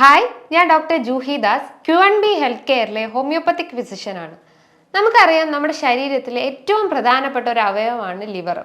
Hi ഞാൻ doctor Juhi Das. Q N B health കെയറിലെ homeopathic ഫിസിഷ്യനാണ് നമുക്കറിയാം നമ്മുടെ ശരീരത്തിലെ ഏറ്റവും പ്രധാനപ്പെട്ട ഒരു അവയവമാണ് ലിവർ.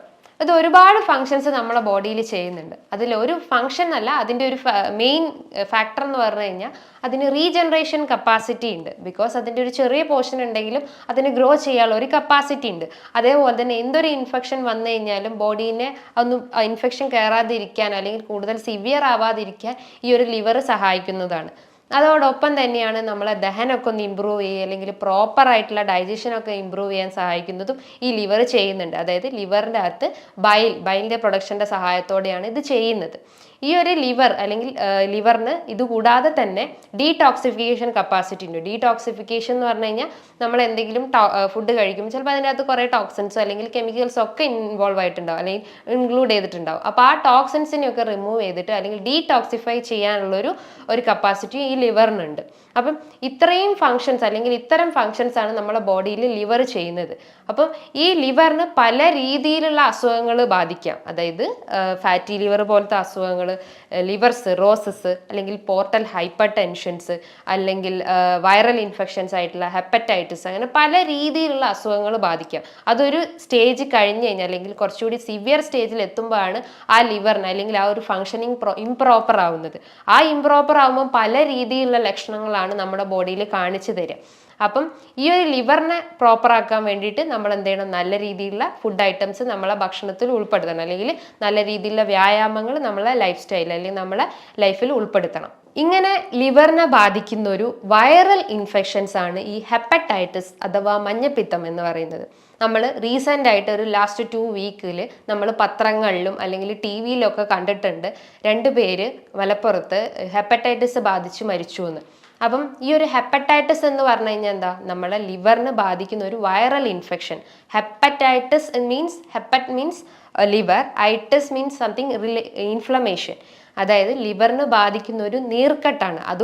ഇത് ഒരുപാട് ഫങ്ഷൻസ് നമ്മളെ ബോഡിയിൽ ചെയ്യുന്നുണ്ട്. അതിൽ ഒരു ഫങ്ഷൻ അല്ല അതിന്റെ ഒരു മെയിൻ ഫാക്ടർ എന്ന് പറഞ്ഞു കഴിഞ്ഞാൽ അതിന് റീജനറേഷൻ കപ്പാസിറ്റി ഉണ്ട്. ബിക്കോസ് അതിന്റെ ഒരു ചെറിയ പോർഷൻ ഉണ്ടെങ്കിലും അതിന് ഗ്രോ ചെയ്യാനുള്ള ഒരു കപ്പാസിറ്റി ഉണ്ട്. അതേപോലെ തന്നെ എന്തൊരു ഇൻഫെക്ഷൻ വന്നു കഴിഞ്ഞാലും ബോഡീനെ ഒന്ന് ഇൻഫെക്ഷൻ കയറാതിരിക്കാൻ അല്ലെങ്കിൽ കൂടുതൽ സിവിയർ ആവാതിരിക്കാൻ ഈ ഒരു ലിവർ സഹായിക്കുന്നതാണ്. അതോടൊപ്പം തന്നെയാണ് നമ്മളെ ദഹനമൊക്കെ ഒന്ന് ഇമ്പ്രൂവ് ചെയ്യുക അല്ലെങ്കിൽ പ്രോപ്പർ ആയിട്ടുള്ള ഡൈജഷനൊക്കെ ഇമ്പ്രൂവ് ചെയ്യാൻ സഹായിക്കുന്നതും ഈ ലിവർ ചെയ്യുന്നുണ്ട്. അതായത് ലിവറിന്റെ അകത്ത് ബൈൽ ബൈലിന്റെ പ്രൊഡക്ഷന്റെ സഹായത്തോടെയാണ് ഇത് ചെയ്യുന്നത്. ഈ ഒരു ലിവർ അല്ലെങ്കിൽ ലിവറിന് ഇത് കൂടാതെ തന്നെ ഡീടോക്സിഫിക്കേഷൻ കപ്പാസിറ്റി ഉണ്ട്. ഡീടോക്സിഫിക്കേഷൻ എന്ന് പറഞ്ഞു കഴിഞ്ഞാൽ നമ്മൾ എന്തെങ്കിലും ഫുഡ് കഴിക്കുമ്പോൾ ചിലപ്പോൾ അതിന്റെ അകത്ത് കുറേ ടോക്സിൻസോ അല്ലെങ്കിൽ കെമിക്കൽസ് ഒക്കെ ഇൻവോൾവ് ആയിട്ടുണ്ടാവും അല്ലെങ്കിൽ ഇൻക്ലൂഡ് ചെയ്തിട്ടുണ്ടാവും. അപ്പോൾ ആ ടോക്സിൻസിനെയൊക്കെ റിമൂവ് ചെയ്തിട്ട് അല്ലെങ്കിൽ ഡീടോക്സിഫൈ ചെയ്യാനുള്ളൊരു ഒരു കപ്പാസിറ്റി ഈ ലിവറിനുണ്ട്. അപ്പം ഇത്രയും ഫങ്ഷൻസ് അല്ലെങ്കിൽ ഇത്തരം ഫങ്ഷൻസ് ആണ് നമ്മുടെ ബോഡിയിൽ ലിവർ ചെയ്യുന്നത്. അപ്പം ഈ ലിവറിന് പല രീതിയിലുള്ള അസുഖങ്ങൾ ബാധിക്കാം. അതായത് ഫാറ്റി ലിവർ പോലത്തെ അസുഖങ്ങൾ ലിവർ സിറോസിസ് അല്ലെങ്കിൽ പോർട്ടൽ ഹൈപ്പർ ടെൻഷൻസ് അല്ലെങ്കിൽ വൈറൽ ഇൻഫെക്ഷൻസ് ആയിട്ടുള്ള ഹെപ്പറ്റൈറ്റിസ് അങ്ങനെ പല രീതിയിലുള്ള അസുഖങ്ങൾ ബാധിക്കാം. അതൊരു സ്റ്റേജ് കഴിഞ്ഞ് കഴിഞ്ഞാൽ അല്ലെങ്കിൽ കുറച്ചുകൂടി സിവിയർ സ്റ്റേജിൽ എത്തുമ്പോഴാണ് ആ ലിവറിന് അല്ലെങ്കിൽ ആ ഒരു ഫങ്ഷനിങ് ഇംപ്രോപ്പർ ആവുന്നത്. ആ ഇംപ്രോപ്പർ ആവുമ്പോൾ പല രീതിയിലുള്ള ലക്ഷണങ്ങളാണ് നമ്മുടെ ബോഡിയിൽ കാണിച്ചു തരിക. അപ്പം ഈ ഒരു ലിവറിനെ പ്രോപ്പർ ആക്കാൻ വേണ്ടിയിട്ട് നമ്മൾ എന്ത് ചെയ്യണം? നല്ല രീതിയിലുള്ള ഫുഡ് ഐറ്റംസ് നമ്മളെ ഭക്ഷണത്തിൽ ഉൾപ്പെടുത്തണം. അല്ലെങ്കിൽ നല്ല രീതിയിലുള്ള വ്യായാമങ്ങൾ നമ്മളെ ലൈഫ് സ്റ്റൈൽ അല്ലെങ്കിൽ നമ്മളെ ലൈഫിൽ ഉൾപ്പെടുത്തണം. ഇങ്ങനെ ലിവറിനെ ബാധിക്കുന്ന ഒരു വൈറൽ ഇൻഫെക്ഷൻസ് ആണ് ഈ ഹെപ്പറ്റൈറ്റിസ് അഥവാ മഞ്ഞപ്പിത്തം എന്ന് പറയുന്നത്. നമ്മൾ റീസെന്റ് ആയിട്ട് ഒരു ലാസ്റ്റ് ടു വീക്കിൽ നമ്മൾ പത്രങ്ങളിലും അല്ലെങ്കിൽ ടി വിയിലൊക്കെ കണ്ടിട്ടുണ്ട്. രണ്ട് പേര് മലപ്പുറത്ത് ഹെപ്പറ്റൈറ്റിസ് ബാധിച്ച് മരിച്ചു എന്ന്. അപ്പം ഈ ഒരു ഹെപ്പറ്റൈറ്റിസ് എന്ന് പറഞ്ഞു കഴിഞ്ഞാൽ എന്താ? നമ്മളെ ലിവറിന് ബാധിക്കുന്ന ഒരു viral infection hepatitis means hepat means liver itis means something inflammation അതായത് ലിവറിന് ബാധിക്കുന്ന ഒരു നീർക്കെട്ടാണ്. അത്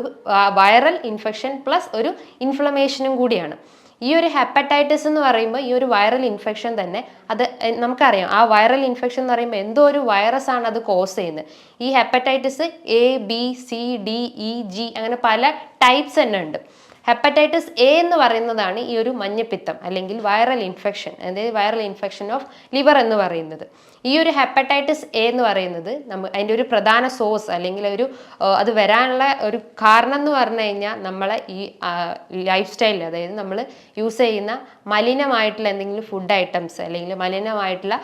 വൈറൽ ഇൻഫെക്ഷൻ പ്ലസ് ഒരു ഇൻഫ്ലമേഷനും കൂടിയാണ്. ഈ ഒരു ഹെപ്പറ്റൈറ്റിസ് എന്ന് പറയുമ്പോൾ ഈ ഒരു വൈറൽ ഇൻഫെക്ഷൻ തന്നെ അത് നമുക്കറിയാം. ആ വൈറൽ ഇൻഫെക്ഷൻ എന്ന് പറയുമ്പോൾ എന്തോ ഒരു വൈറസ് ആണ് അത് കോസ് ചെയ്യുന്നത്. ഈ hepatitis A B C D E G അങ്ങനെ പല ടൈപ്സ് തന്നെ ഉണ്ട്. ഹെപ്പറ്റൈറ്റിസ് എ എന്ന് പറയുന്നതാണ് ഈ ഒരു മഞ്ഞപ്പിത്തം അല്ലെങ്കിൽ വൈറൽ ഇൻഫെക്ഷൻ അതായത് വൈറൽ ഇൻഫെക്ഷൻ ഓഫ് ലിവർ എന്ന് പറയുന്നത്. ഈ ഒരു ഹെപ്പറ്റൈറ്റിസ് എ എന്ന് പറയുന്നത് നമ്മ അതിന്റെ ഒരു പ്രധാന സോഴ്സ് അല്ലെങ്കിൽ ഒരു അത് വരാനുള്ള ഒരു കാരണം എന്ന് പറഞ്ഞു കഴിഞ്ഞാൽ നമ്മളെ ഈ ലൈഫ് സ്റ്റൈലിൽ അതായത് നമ്മൾ യൂസ് ചെയ്യുന്ന മലിനമായിട്ടുള്ള എന്തെങ്കിലും ഫുഡ് ഐറ്റംസ് അല്ലെങ്കിൽ മലിനമായിട്ടുള്ള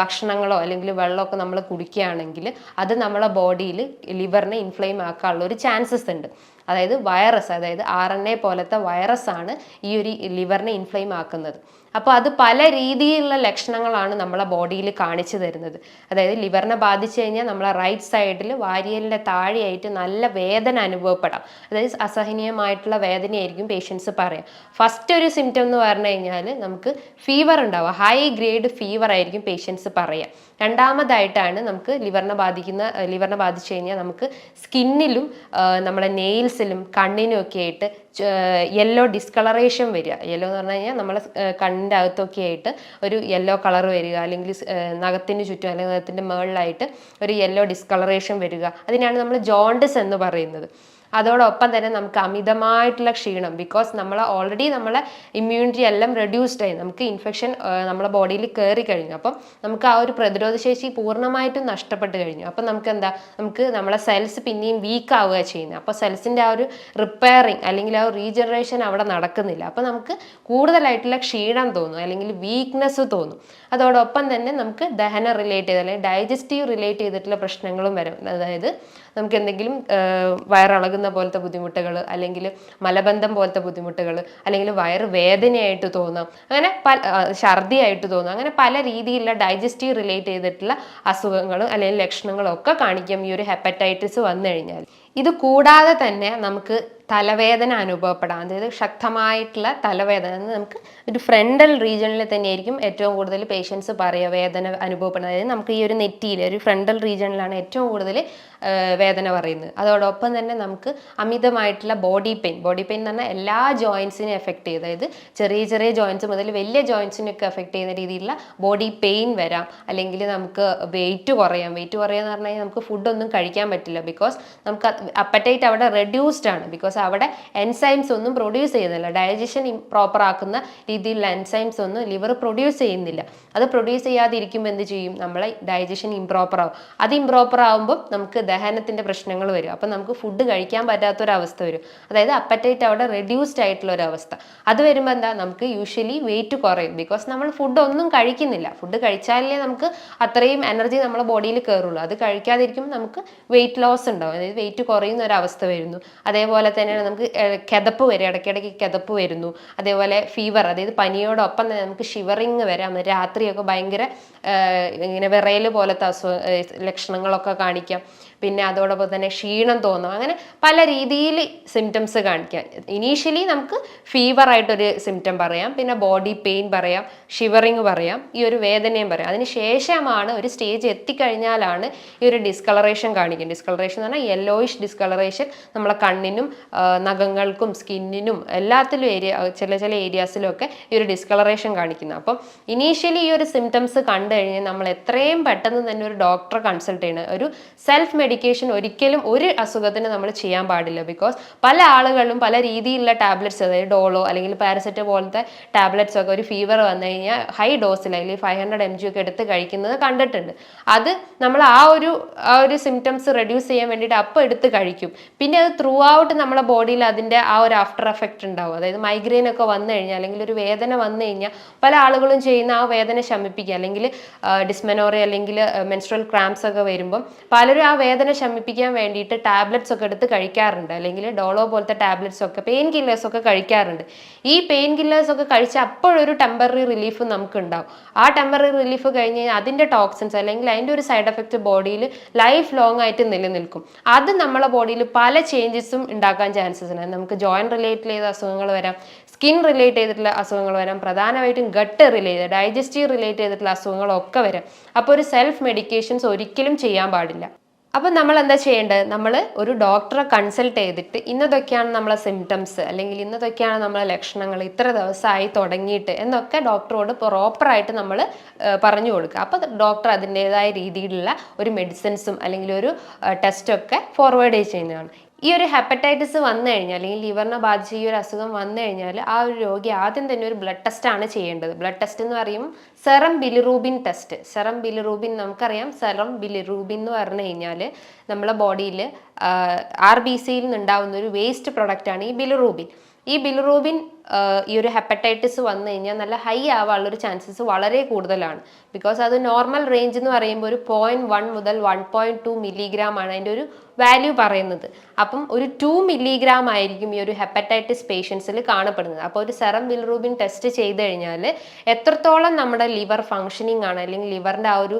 ഭക്ഷണങ്ങളോ അല്ലെങ്കിൽ വെള്ളമൊക്കെ നമ്മൾ കുടിക്കുകയാണെങ്കിൽ അത് നമ്മളെ ബോഡിയിൽ ലിവറിനെ ഇൻഫ്ലെയിം ആക്കാനുള്ള ഒരു ചാൻസസ് ഉണ്ട്. അതായത് വൈറസ് അതായത് ആർ എൻ എ പോലത്തെ വൈറസ് ആണ് ഈ ഒരു ലിവറിനെ ഇൻഫ്ലെയിം ആക്കുന്നത്. അപ്പോൾ അത് പല രീതിയിലുള്ള ലക്ഷണങ്ങളാണ് നമ്മളെ ബോഡിയിൽ കാണിച്ചു തരുന്നത്. അതായത് ലിവറിനെ ബാധിച്ചു കഴിഞ്ഞാൽ നമ്മളെ റൈറ്റ് സൈഡിൽ വാരിയലിന്റെ താഴെയായിട്ട് നല്ല വേദന അനുഭവപ്പെടാം. അതായത് അസഹനീയമായിട്ടുള്ള വേദനയായിരിക്കും പേഷ്യൻസ് പറയാം. ഫസ്റ്റ് ഒരു സിംറ്റം എന്ന് പറഞ്ഞു കഴിഞ്ഞാൽ നമുക്ക് ഫീവർ ഉണ്ടാവുക. ഹൈ ഗ്രേഡ് ഫീവർ ആയിരിക്കും പേഷ്യൻസ് പറയുക രണ്ടാമതായിട്ടാണ് നമുക്ക് ലിവറിനെ ബാധിക്കുന്ന ലിവറിനെ ബാധിച്ചു കഴിഞ്ഞാൽ നമുക്ക് സ്കിന്നിലും നമ്മുടെ നെയിൽസിലും കണ്ണിനും ഒക്കെ ആയിട്ട് യെല്ലോ ഡിസ്കളറേഷൻ വരിക. യെല്ലോ എന്ന് പറഞ്ഞു കഴിഞ്ഞാൽ നമ്മളെ കണ്ണിന്റെ അകത്തൊക്കെ ആയിട്ട് ഒരു യെല്ലോ കളർ വരിക. അല്ലെങ്കിൽ നഖത്തിന് ചുറ്റും അല്ലെങ്കിൽ നഖത്തിന്റെ മുകളിലായിട്ട് ഒരു യെല്ലോ ഡിസ്കളറേഷൻ വരിക. അതിനാണ് നമ്മൾ ജോണ്ടിസ് എന്ന് പറയുന്നത്. അതോടൊപ്പം തന്നെ നമുക്ക് അമിതമായിട്ടുള്ള ക്ഷീണം ബിക്കോസ് നമ്മൾ ഓൾറെഡി നമ്മളെ ഇമ്മ്യൂണിറ്റി എല്ലാം റെഡ്യൂസ്ഡ് ആയി. നമുക്ക് ഇൻഫെക്ഷൻ നമ്മുടെ ബോഡിയിൽ കയറി കഴിഞ്ഞു. അപ്പം നമുക്ക് ആ ഒരു പ്രതിരോധശേഷി പൂർണമായിട്ടും നഷ്ടപ്പെട്ട് കഴിഞ്ഞു. അപ്പം നമുക്ക് എന്താ നമുക്ക് നമ്മളെ സെൽസ് പിന്നെയും വീക്ക് ആവുക ചെയ്യുന്നത്. അപ്പോൾ സെൽസിന്റെ ആ ഒരു റിപ്പയറിങ് അല്ലെങ്കിൽ ആ ഒരു റീജനറേഷൻ അവിടെ നടക്കുന്നില്ല. അപ്പോൾ നമുക്ക് കൂടുതലായിട്ടുള്ള ക്ഷീണം തോന്നും അല്ലെങ്കിൽ വീക്ക്നെസ് തോന്നും. അതോടൊപ്പം തന്നെ നമുക്ക് ദഹന റിലേറ്റ് ചെയ്ത് അല്ലെങ്കിൽ ഡൈജസ്റ്റീവ് റിലേറ്റ് ചെയ്തിട്ടുള്ള പ്രശ്നങ്ങളും വരും. അതായത് നമുക്ക് എന്തെങ്കിലും വയറിളകുന്ന പോലത്തെ ബുദ്ധിമുട്ടുകൾ അല്ലെങ്കിൽ മലബന്ധം പോലത്തെ ബുദ്ധിമുട്ടുകൾ അല്ലെങ്കിൽ വയറ് വേദനയായിട്ട് തോന്നാം അങ്ങനെ പല ഛർദിയായിട്ട് തോന്നാം അങ്ങനെ പല രീതിയിലുള്ള ഡൈജസ്റ്റീവ് റിലേറ്റ് ചെയ്തിട്ടുള്ള അസുഖങ്ങളും അല്ലെങ്കിൽ ലക്ഷണങ്ങളും ഒക്കെ കാണിക്കാം ഈ ഒരു ഹെപ്പറ്റൈറ്റിസ് വന്നു കഴിഞ്ഞാൽ ഇത് കൂടാതെ തന്നെ നമുക്ക് തലവേദന അനുഭവപ്പെടാം. അതായത് ശക്തമായിട്ടുള്ള തലവേദന. നമുക്ക് ഒരു ഫ്രണ്ടൽ റീജിയണിൽ തന്നെയായിരിക്കും ഏറ്റവും കൂടുതൽ പേഷ്യൻസ് പറയുക വേദന അനുഭവപ്പെടുന്നത്. അതായത് നമുക്ക് ഈ ഒരു നെറ്റിയിൽ ഒരു ഫ്രണ്ടൽ റീജിയണിലാണ് ഏറ്റവും കൂടുതൽ വേദന പറയുന്നത്. അതോടൊപ്പം തന്നെ നമുക്ക് അമിതമായിട്ടുള്ള ബോഡി പെയിൻ ബോഡി പെയിൻ എന്ന് പറഞ്ഞാൽ എല്ലാ ജോയിൻസിനും എഫക്റ്റ് ചെയ്യും. അതായത് ചെറിയ ചെറിയ ജോയിൻസ് മുതൽ വലിയ ജോയിൻസിനൊക്കെ എഫക്റ്റ് ചെയ്യുന്ന രീതിയിലുള്ള ബോഡി പെയിൻ വരാം. അല്ലെങ്കിൽ നമുക്ക് വെയിറ്റ് കുറയാം. വെയിറ്റ് കുറയുക എന്ന് പറഞ്ഞാൽ നമുക്ക് ഫുഡൊന്നും കഴിക്കാൻ പറ്റില്ല. ബിക്കോസ് നമുക്ക് അപ്പറ്റൈറ്റ് അവിടെ റെഡ്യൂസ്ഡ് ആണ്. ബിക്കോസ് അവിടെ എൻസൈംസ് ഒന്നും പ്രൊഡ്യൂസ് ചെയ്യുന്നില്ല. ഡയജഷൻ പ്രോപ്പർ ആക്കുന്ന രീതിയിലുള്ള എൻസൈംസ് ഒന്നും ലിവർ പ്രൊഡ്യൂസ് ചെയ്യുന്നില്ല. അത് പ്രൊഡ്യൂസ് ചെയ്യാതിരിക്കുമ്പോൾ എന്ത് ചെയ്യും? നമ്മളെ ഡൈജഷൻ ഇംപ്രോപ്പർ ആവും. അത് ഇംപ്രോപ്പർ ആകുമ്പോൾ നമുക്ക് ദഹനത്തിന്റെ പ്രശ്നങ്ങൾ വരും. അപ്പം നമുക്ക് ഫുഡ് കഴിക്കാൻ പറ്റാത്തൊരവസ്ഥ വരും. അതായത് അപ്പറ്റൈറ്റ് അവിടെ റെഡ്യൂസ്ഡ് ആയിട്ടുള്ള ഒരു അവസ്ഥ അത് വരുമ്പോൾ എന്താ? നമുക്ക് യൂഷ്വലി വെയിറ്റ് കുറയും. ബിക്കോസ് നമ്മൾ ഫുഡ് ഒന്നും കഴിക്കുന്നില്ല. ഫുഡ് കഴിച്ചാലേ നമുക്ക് അത്രയും എനർജി നമ്മുടെ ബോഡിയിൽ കയറുള്ളൂ അത് കഴിക്കാതിരിക്കുമ്പോൾ നമുക്ക് വെയിറ്റ് ലോസ് ഉണ്ടാവും. അതായത് വെയിറ്റ് കുറയുന്ന ഒരു അവസ്ഥ വരുന്നു. അതേപോലെ തന്നെയാണ് നമുക്ക് കിതപ്പ് വരും ഇടയ്ക്കിടയ്ക്ക് കിതപ്പ് വരുന്നു. അതേപോലെ ഫീവർ അതായത് പനിയോടൊപ്പം തന്നെ നമുക്ക് ഷിവറിങ് വരാം. രാത്രിയൊക്കെ ഭയങ്കര ഇങ്ങനെ വിറയൽ പോലത്തെ അസു ലക്ഷണങ്ങളൊക്കെ കാണിക്കാം. പിന്നെ അതോടൊപ്പം തന്നെ ക്ഷീണം തോന്നും. അങ്ങനെ പല രീതിയിൽ സിംറ്റംസ് കാണിക്കാം. ഇനീഷ്യലി നമുക്ക് ഫീവർ ആയിട്ടൊരു സിംറ്റം പറയാം. പിന്നെ ബോഡി പെയിൻ പറയാം. ഷിവറിങ് പറയാം. ഈ ഒരു വേദനയും പറയാം. അതിന് ശേഷമാണ് ഒരു സ്റ്റേജ് എത്തിക്കഴിഞ്ഞാലാണ് ഈ ഒരു ഡിസ്കളറേഷൻ കാണിക്കുന്നത്. ഡിസ്കളറേഷൻ എന്ന് പറഞ്ഞാൽ യെല്ലോയിഷ് ഡിസ്കളറേഷൻ നമ്മളെ കണ്ണിനും നഖങ്ങൾക്കും സ്കിന്നിനും എല്ലാത്തിലും ഏരിയ ചില ചില ഏരിയാസിലൊക്കെ ഈ ഒരു ഡിസ്കളറേഷൻ കാണിക്കുന്നത് അപ്പം ഇനീഷ്യലി ഈ ഒരു സിംറ്റംസ് കണ്ടു കഴിഞ്ഞാൽ നമ്മൾ എത്രയും പെട്ടെന്ന് തന്നെ ഒരു ഡോക്ടറെ കൺസൾട്ട് ചെയ്യണം. ഒരു സെൽഫ് മെഡിക്കേഷൻ ഒരിക്കലും ഒരു അസുഖത്തിന് നമ്മൾ ചെയ്യാൻ പാടില്ല. ബിക്കോസ് പല ആളുകളും പല രീതിയിലുള്ള ടാബ്ലറ്റ്സ് അതായത് ഡോളോ അല്ലെങ്കിൽ പാരസെറ്റ് പോലത്തെ ടാബ്ലറ്റ്സ് ഒക്കെ ഒരു ഫീവർ വന്നു കഴിഞ്ഞാൽ ഹൈ ഡോസിൽ അല്ലെങ്കിൽ ഫൈവ് ഹൺഡ്രഡ് എം ജി ഒക്കെ എടുത്ത് കഴിക്കുന്നത് കണ്ടിട്ടുണ്ട്. അത് നമ്മൾ ആ ഒരു ആ ഒരു സിംറ്റംസ് റെഡ്യൂസ് ചെയ്യാൻ വേണ്ടിയിട്ട് അപ്പോൾ എടുത്ത് കഴിക്കും. പിന്നെ അത് ത്രൂ ഔട്ട് നമ്മുടെ ബോഡിയിൽ അതിന്റെ ആ ഒരു ആഫ്റ്റർ എഫക്റ്റ് ഉണ്ടാവും. അതായത് മൈഗ്രെയിൻ ഒക്കെ വന്നു കഴിഞ്ഞാൽ അല്ലെങ്കിൽ ഒരു വേദന വന്നു കഴിഞ്ഞാൽ പല ആളുകളും ചെയ്യുന്ന ആ വേദന ശമിപ്പിക്കുക. അല്ലെങ്കിൽ ഡിസ്മെനോറി അല്ലെങ്കിൽ മെൻസ്ട്രൽ ക്രാംസ് ഒക്കെ വരുമ്പം പലരും ആ വേദന ശമിപ്പിക്കാൻ വേണ്ടിയിട്ട് ടാബ്ലറ്റ്സ് ഒക്കെ എടുത്ത് കഴിക്കാറുണ്ട്. അല്ലെങ്കിൽ ഡോളോ പോലത്തെ ടാബ്ലറ്റ്സ് ഒക്കെ പെയിൻ കില്ലേഴ്സ് ഒക്കെ കഴിക്കാറുണ്ട്. ഈ പെയിൻ കില്ലേഴ്സ് ഒക്കെ കഴിച്ച അപ്പോഴൊരു ടെമ്പററി റിലീഫ് നമുക്ക് ഉണ്ടാവും ആ ടെമ്പററി റിലീഫ് കഴിഞ്ഞ് കഴിഞ്ഞാൽ അതിന്റെ ടോക്സിൻസ് അല്ലെങ്കിൽ അതിന്റെ ഒരു സൈഡ് എഫക്റ്റ് ബോഡിയിൽ ലൈഫ് ലോങ് ആയിട്ട് നിലനിൽക്കും. അത് നമ്മളെ ബോഡിയിൽ പല ചേഞ്ചസും ഉണ്ടാക്കാൻ ചാൻസസ് ഉണ്ട്. നമുക്ക് ജോയിന്റ് റിലേറ്റഡ് ചെയ്ത അസുഖങ്ങൾ വരാം സ്കിൻ റിലേറ്റ് ചെയ്തിട്ടുള്ള അസുഖങ്ങൾ വരാം പ്രധാനമായിട്ടും ഗട്ട് റിലേറ്റ് ഡൈജസ്റ്റീവ് റിലേറ്റ് ചെയ്തിട്ടുള്ള അസുഖങ്ങളൊക്കെ വരാം. അപ്പോൾ ഒരു സെൽഫ് മെഡിക്കേഷൻസ് ഒരിക്കലും ചെയ്യാൻ പാടില്ല. അപ്പം നമ്മൾ എന്താ ചെയ്യേണ്ടത്? നമ്മൾ ഒരു ഡോക്ടറെ കൺസൾട്ട് ചെയ്തിട്ട് ഇന്നതൊക്കെയാണ് നമ്മളെ സിംറ്റംസ് അല്ലെങ്കിൽ ഇന്നതൊക്കെയാണ് നമ്മളെ ലക്ഷണങ്ങൾ ഇത്ര ദിവസമായി തുടങ്ങിയിട്ട് എന്നൊക്കെ ഡോക്ടറോട് പ്രോപ്പറായിട്ട് നമ്മൾ പറഞ്ഞു കൊടുക്കുക. അപ്പോൾ ഡോക്ടർ അതിന്റെതായ രീതിയിലുള്ള ഒരു മെഡിസിൻസും അല്ലെങ്കിൽ ഒരു ടെസ്റ്റൊക്കെ ഫോർവേഡ് ചെയ്യുന്നതാണ്. ഈ ഒരു ഹെപ്പറ്റൈറ്റിസ് വന്നു കഴിഞ്ഞാൽ അല്ലെങ്കിൽ ലിവറിനെ ബാധിച്ച ഈ ഒരു അസുഖം വന്നു കഴിഞ്ഞാൽ ആ ഒരു രോഗി ആദ്യം തന്നെ ഒരു ബ്ലഡ് ടെസ്റ്റ് ആണ് ചെയ്യേണ്ടത്. ബ്ലഡ് ടെസ്റ്റ് എന്ന് പറയും serum bilirubin test serum bilirubin നമുക്കറിയാം. സെറം ബിലിറൂബിൻ എന്ന് പറഞ്ഞു കഴിഞ്ഞാൽ നമ്മളെ ബോഡിയിൽ ആർ ബി സിയിൽ നിന്നുണ്ടാവുന്ന ഒരു വേസ്റ്റ് പ്രൊഡക്റ്റാണ് ഈ ബിലിറൂബിൻ ഈ ബിലിറൂബിൻ ഈ ഒരു ഹെപ്പറ്റൈറ്റിസ് വന്നു കഴിഞ്ഞാൽ നല്ല ഹൈ ആവാനുള്ള ഒരു ചാൻസസ് വളരെ കൂടുതലാണ്. ബിക്കോസ് അത് നോർമൽ റേഞ്ച് എന്ന് പറയുമ്പോൾ ഒരു പോയിന്റ് വൺ മുതൽ വൺ പോയിന്റ് ടു മില്ലിഗ്രാം ആണ് അതിന്റെ ഒരു വാല്യൂ പറയുന്നത്. അപ്പം ഒരു ടു മില്ലിഗ്രാം ആയിരിക്കും ഈ ഒരു ഹെപ്പറ്റൈറ്റിസ് പേഷ്യൻസിൽ കാണപ്പെടുന്നത്. അപ്പോൾ ഒരു സെറം ബിൽറൂബിൻ ടെസ്റ്റ് ചെയ്ത് കഴിഞ്ഞാൽ എത്രത്തോളം നമ്മുടെ ലിവർ ഫങ്ഷനിങ് ആണ് അല്ലെങ്കിൽ ലിവറിന്റെ ആ ഒരു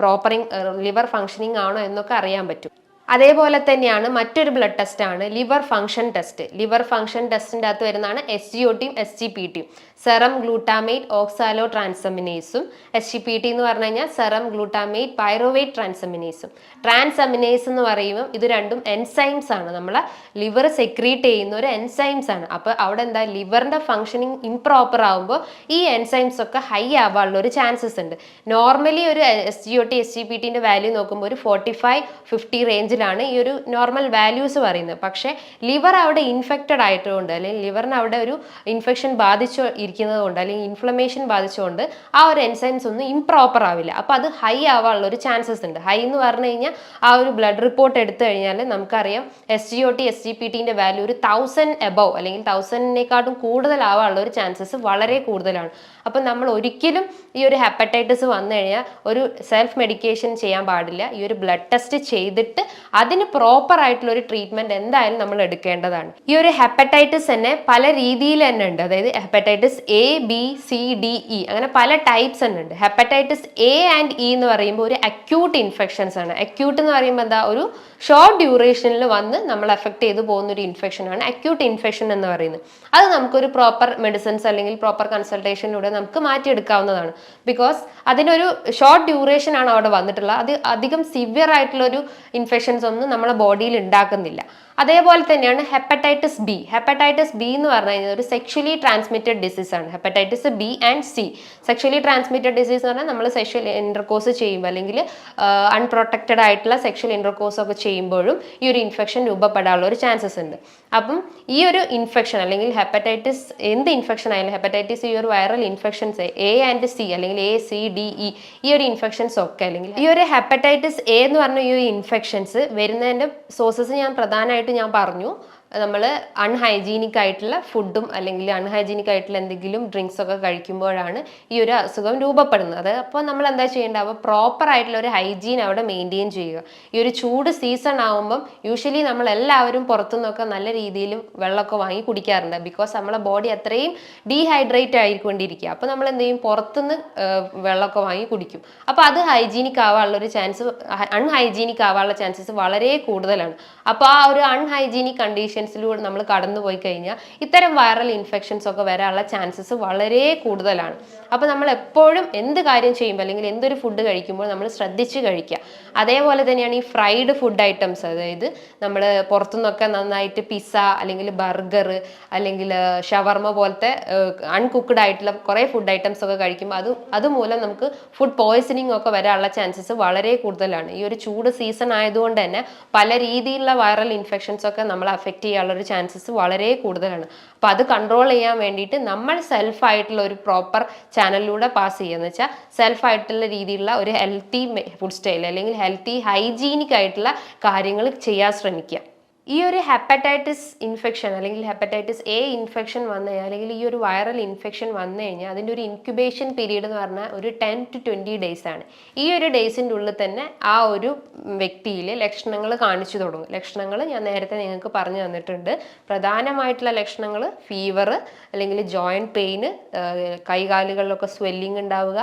പ്രോപ്പറിങ് ലിവർ ഫങ്ഷനിങ് ആണോ എന്നൊക്കെ അറിയാൻ പറ്റും. അതേപോലെ തന്നെയാണ് മറ്റൊരു ബ്ലഡ് ടെസ്റ്റ് ആണ് liver function test liver function ടെസ്റ്റിന്റെ അകത്ത് വരുന്നതാണ് എസ് ജി ഒ ടിയും എസ് ജി പി ടിയും സെറം ഗ്ലൂട്ടാമേറ്റ് ഓക്സാലോ ട്രാൻസമിനേസും എസ് ജി പി ടി എന്ന് പറഞ്ഞു കഴിഞ്ഞാൽ സെറം ഗ്ലൂട്ടാമേറ്റ് പൈറോവേറ്റ് ട്രാൻസമിനേസും ട്രാൻസമിനേസ് എന്ന് പറയുമ്പോൾ ഇത് രണ്ടും എൻസൈംസ് ആണ്. നമ്മളെ ലിവർ സെക്രീറ്റ് ചെയ്യുന്ന ഒരു എൻസൈംസ് ആണ്. അപ്പോൾ അവിടെ എന്താ ലിവറിന്റെ ഫംഗ്ഷനിങ് ഇംപ്രോപ്പർ ആകുമ്പോൾ ഈ എൻസൈംസ് ഒക്കെ ഹൈ ആവാനുള്ള ഒരു ചാൻസസ് ഉണ്ട്. നോർമലി ഒരു S G O T S G P ടിന്റെ value നോക്കുമ്പോൾ ഒരു ഫോർട്ടി ഫൈവ് ഫിഫ്റ്റി റേഞ്ചിലാണ് ഈ ഒരു നോർമൽ വാല്യൂസ് പറയുന്നത്. പക്ഷേ ലിവർ അവിടെ ഇൻഫെക്റ്റഡ് ആയതുകൊണ്ട് അല്ലെങ്കിൽ ലിവറിന് അവിടെ ഒരു ഇൻഫെക്ഷൻ ബാധിച്ചു ഇരിക്കുന്നത് കൊണ്ട് അല്ലെങ്കിൽ ഇൻഫ്ലമേഷൻ ബാധിച്ചുകൊണ്ട് ആ ഒരു എൻസൈംസ് ഒന്നും ഇംപ്രോപ്പർ ആവില്ല. അപ്പോൾ അത് ഹൈ ആവാനുള്ള ഒരു ചാൻസസ് ഉണ്ട്. ഹൈ എന്ന് പറഞ്ഞു കഴിഞ്ഞാൽ ആ ഒരു ബ്ലഡ് റിപ്പോർട്ട് എടുത്തു കഴിഞ്ഞാൽ നമുക്കറിയാം S G O T S G P ടിന്റെ value ഒരു തൗസൻഡ് എബവ് അല്ലെങ്കിൽ തൗസൻഡിനെക്കാട്ടും കൂടുതലാവാനുള്ള ഒരു ചാൻസസ് വളരെ കൂടുതലാണ്. അപ്പം നമ്മൾ ഒരിക്കലും ഈ ഒരു ഹെപ്പറ്റൈറ്റിസ് വന്നു കഴിഞ്ഞാൽ ഒരു സെൽഫ് മെഡിക്കേഷൻ ചെയ്യാൻ പാടില്ല. ഈ ഒരു ബ്ലഡ് ടെസ്റ്റ് ചെയ്തിട്ട് അതിന് പ്രോപ്പർ ആയിട്ടുള്ള ഒരു ട്രീറ്റ്മെന്റ് എന്തായാലും നമ്മൾ എടുക്കേണ്ടതാണ്. ഈ ഒരു ഹെപ്പറ്റൈറ്റിസ് തന്നെ പല രീതിയിൽ തന്നെ ഉണ്ട്. അതായത് hepatitis A B C D E അങ്ങനെ പല ടൈപ്സ് തന്നെ ഉണ്ട്. ഹെപ്പറ്റൈറ്റിസ് എ ആൻഡ് ഇ എന്ന് പറയുമ്പോൾ ഒരു അക്യൂട്ട് ഇൻഫെക്ഷൻസ് ആണ്. അക്യൂട്ട് എന്ന് പറയുമ്പോൾ എന്താ? ഒരു ഷോർട്ട് ഡ്യൂറേഷനിൽ വന്ന് നമ്മൾ എഫക്ട് ചെയ്തു പോകുന്ന ഒരു ഇൻഫെക്ഷൻ ആണ്. അക്യൂട്ട് ഇൻഫെക്ഷൻ എന്ന് പറയുന്നത്. അത് നമുക്കൊരു പ്രോപ്പർ മെഡിസിൻസ് അല്ലെങ്കിൽ പ്രോപ്പർ കൺസൾട്ടേഷനിലൂടെ നമുക്ക് മാറ്റിയെടുക്കാവുന്നതാണ്. ബിക്കോസ് അതിനൊരു ഷോർട്ട് ഡ്യൂറേഷൻ ആണ് അവിടെ വന്നിട്ടുള്ളത്. അത് അധികം സിവിയർ ആയിട്ടുള്ള ഒരു ഇൻഫെക്ഷൻസ് ഒന്നും നമ്മളെ ബോഡിയിൽ ഉണ്ടാക്കുന്നില്ല. അതേപോലെ തന്നെയാണ് ഹെപ്പറ്റൈറ്റിസ് ബി ഹെപ്പറ്റൈറ്റിസ് ബി എന്ന് പറഞ്ഞു കഴിഞ്ഞാൽ ഒരു സെക്ഷലി ട്രാൻസ്മിറ്റഡ് ഡിസീസ് ആണ്. Hepatitis B and C sexually transmitted disease എന്ന് പറഞ്ഞാൽ നമ്മൾ സെക്ഷൽ ഇന്റർകോഴ്സ് ചെയ്യുമ്പോൾ അല്ലെങ്കിൽ അൺപ്രൊട്ടക്റ്റഡ് ആയിട്ടുള്ള സെക്ഷൽ ഇന്റർകോഴ്സ് ഒക്കെ ചെയ്യുമ്പോഴും ഈ ഒരു ഇൻഫെക്ഷൻ രൂപപ്പെടാനുള്ള ഒരു ചാൻസസ് ഉണ്ട്. അപ്പം ഈ ഒരു ഇൻഫെക്ഷൻ അല്ലെങ്കിൽ ഹെപ്പറ്റൈറ്റിസ് എന്ത് ഇൻഫെക്ഷൻ ആയാലും ഹെപ്പറ്റൈറ്റിസ് ഈ ഒരു viral infections A and C അല്ലെങ്കിൽ എ സി ഡി ഇ ഈ ഒരു ഇൻഫെക്ഷൻസ് ഒക്കെ അല്ലെങ്കിൽ ഈ ഒരു ഹെപ്പറ്റൈറ്റിസ് എ എന്ന് പറഞ്ഞ ഈ ഒരു ഇൻഫെക്ഷൻസ് വരുന്നതിന്റെ സോഴ്സസ് ഞാൻ പ്രധാനമായിട്ട് ഞാൻ പറഞ്ഞു. നമ്മൾ അൺഹൈജീനിക് ആയിട്ടുള്ള ഫുഡും അല്ലെങ്കിൽ അൺഹൈജീനിക് ആയിട്ടുള്ള എന്തെങ്കിലും ഡ്രിങ്ക്സ് ഒക്കെ കഴിക്കുമ്പോഴാണ് ഈ ഒരു അസുഖം രൂപപ്പെടുന്നത്. അപ്പോൾ നമ്മൾ എന്താ ചെയ്യേണ്ടത്? അപ്പോൾ പ്രോപ്പർ ആയിട്ടുള്ള ഒരു ഹൈജീൻ അവിടെ മെയിന്റെയിൻ ചെയ്യുക. ഈ ഒരു ചൂട് സീസൺ ആകുമ്പം യൂഷ്വലി നമ്മൾ എല്ലാവരും പുറത്തുനിന്നൊക്കെ നല്ല രീതിയിൽ വെള്ളമൊക്കെ വാങ്ങി കുടിക്കാറുണ്ട്. ബിക്കോസ് നമ്മളെ ബോഡി അത്രയും ഡീഹൈഡ്രേറ്റ് ആയിക്കൊണ്ടിരിക്കുക. അപ്പോൾ നമ്മൾ എന്ത് ചെയ്യും പുറത്തുനിന്ന് വെള്ളമൊക്കെ വാങ്ങി കുടിക്കും. അപ്പോൾ അത് ഹൈജീനിക് ആവാനുള്ള ഒരു ചാൻസ് അൺഹൈജീനിക് ആവാനുള്ള ചാൻസസ് വളരെ കൂടുതലാണ്. അപ്പോൾ ആ ഒരു അൺഹൈജീനിക് കണ്ടീഷൻസിലൂടെ നമ്മൾ കടന്നു പോയി കഴിഞ്ഞാൽ ഇത്തരം വൈറൽ ഇൻഫെക്ഷൻസ് ഒക്കെ വരാനുള്ള ചാൻസസ് വളരെ കൂടുതലാണ്. അപ്പോൾ നമ്മൾ എപ്പോഴും എന്ത് കാര്യം ചെയ്യുമ്പോൾ അല്ലെങ്കിൽ എന്തൊരു ഫുഡ് കഴിക്കുമ്പോൾ നമ്മൾ ശ്രദ്ധിച്ച് കഴിക്കുക. അതേപോലെ തന്നെയാണ് ഈ ഫ്രൈഡ് ഫുഡ് ഐറ്റംസ് അതായത് നമ്മൾ പുറത്തുനിന്നൊക്കെ നന്നായിട്ട് പിസ്സ അല്ലെങ്കിൽ ബർഗർ അല്ലെങ്കിൽ ഷവർമ പോലത്തെ അൺകുക്ക്ഡ് ആയിട്ടുള്ള കുറേ ഫുഡ് ഐറ്റംസ് ഒക്കെ കഴിക്കുമ്പോൾ അത് അതുമൂലം നമുക്ക് ഫുഡ് പോയ്സണിങ് ഒക്കെ വരാനുള്ള ചാൻസസ് വളരെ കൂടുതലാണ്. ഈ ഒരു ചൂട് സീസൺ ആയതുകൊണ്ട് തന്നെ പല രീതിയിലുള്ള വൈറൽ ഇൻഫെക്ഷൻസ് ഒക്കെ നമ്മളെ അഫക്റ്റ് ചെയ്യാനുള്ള ഒരു ചാൻസസ് വളരെ കൂടുതലാണ്. അപ്പോൾ അത് കൺട്രോൾ ചെയ്യാൻ വേണ്ടിയിട്ട് നമ്മൾ സെൽഫായിട്ടുള്ള ഒരു പ്രോപ്പർ ചാനലിലൂടെ പാസ് ചെയ്യുക വെച്ചാൽ സെൽഫായിട്ടുള്ള രീതിയിലുള്ള ഒരു ഹെൽത്തി ഫുഡ് സ്റ്റൈൽ അല്ലെങ്കിൽ ഹെൽത്തി ഹൈജീനിക് ആയിട്ടുള്ള കാര്യങ്ങൾ ചെയ്യാൻ ശ്രമിക്കുക. ഈ ഒരു ഹെപ്പറ്റൈറ്റിസ് ഇൻഫെക്ഷൻ അല്ലെങ്കിൽ ഹെപ്പറ്റൈറ്റിസ് എ ഇൻഫെക്ഷൻ വന്നു കഴിഞ്ഞാൽ അല്ലെങ്കിൽ ഈ ഒരു വൈറൽ ഇൻഫെക്ഷൻ വന്നു കഴിഞ്ഞാൽ അതിന്റെ ഒരു ഇൻക്യുബേഷൻ പീരീഡ് എന്ന് പറഞ്ഞാൽ ഒരു ടെൻ ടു ട്വന്റി ഡേയ്സ് ആണ്. ഈ ഒരു ഡേയ്സിന്റെ ഉള്ളിൽ തന്നെ ആ ഒരു വ്യക്തിയിൽ ലക്ഷണങ്ങൾ കാണിച്ചു തുടങ്ങും. ലക്ഷണങ്ങൾ ഞാൻ നേരത്തെ നിങ്ങൾക്ക് പറഞ്ഞു തന്നിട്ടുണ്ട്. പ്രധാനമായിട്ടുള്ള ലക്ഷണങ്ങൾ ഫീവർ അല്ലെങ്കിൽ ജോയിന്റ് പെയിന് കൈകാലുകളിലൊക്കെ സ്വെല്ലിംഗ് ഉണ്ടാവുക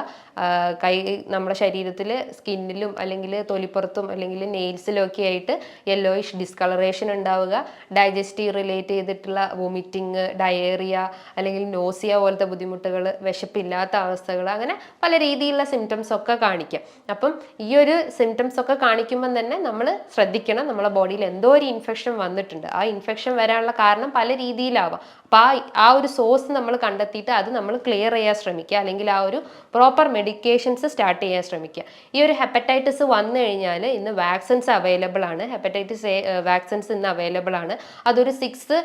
കൈ നമ്മുടെ ശരീരത്തിൽ സ്കിന്നിലും അല്ലെങ്കിൽ തൊലിപ്പുറത്തും അല്ലെങ്കിൽ നെയിൽസിലും ഒക്കെ ആയിട്ട് യെല്ലോയിഷ് ഡിസ്കളറേഷൻ ഉണ്ടാവുക. ഡൈജസ്റ്റീവ് റിലേറ്റ് ചെയ്തിട്ടുള്ള വോമിറ്റിങ് ഡയേറിയ അല്ലെങ്കിൽ നോസിയ പോലത്തെ ബുദ്ധിമുട്ടുകൾ വിശപ്പില്ലാത്ത അവസ്ഥകൾ അങ്ങനെ പല രീതിയിലുള്ള സിംറ്റംസ് ഒക്കെ കാണിക്കാം. അപ്പം ഈ ഒരു സിംറ്റംസ് ഒക്കെ കാണിക്കുമ്പം തന്നെ നമ്മൾ ശ്രദ്ധിക്കണം. നമ്മളെ ബോഡിയിൽ എന്തോ ഒരു ഇൻഫെക്ഷൻ വന്നിട്ടുണ്ട്. ആ ഇൻഫെക്ഷൻ വരാനുള്ള കാരണം പല രീതിയിലാവാം. അപ്പോൾ ആ ആ ഒരു സോഴ്സ് നമ്മൾ കണ്ടെത്തിയിട്ട് അത് നമ്മൾ ക്ലിയർ ചെയ്യാൻ ശ്രമിക്കുക. അല്ലെങ്കിൽ ആ ഒരു പ്രോപ്പർ മെഡിക്കേഷൻസ് സ്റ്റാർട്ട് ചെയ്യാൻ ശ്രമിക്കുക. ഈ ഒരു ഹെപ്പറ്റൈറ്റിസ് വന്നു കഴിഞ്ഞാൽ ഇന്ന് വാക്സിൻസ് അവൈലബിൾ ആണ്. ഹെപ്പറ്റൈറ്റിസ് എ വാക്സിൻസ് ഇന്ന് അവൈലബിൾ ആണ്. അതൊരു സിക്സ്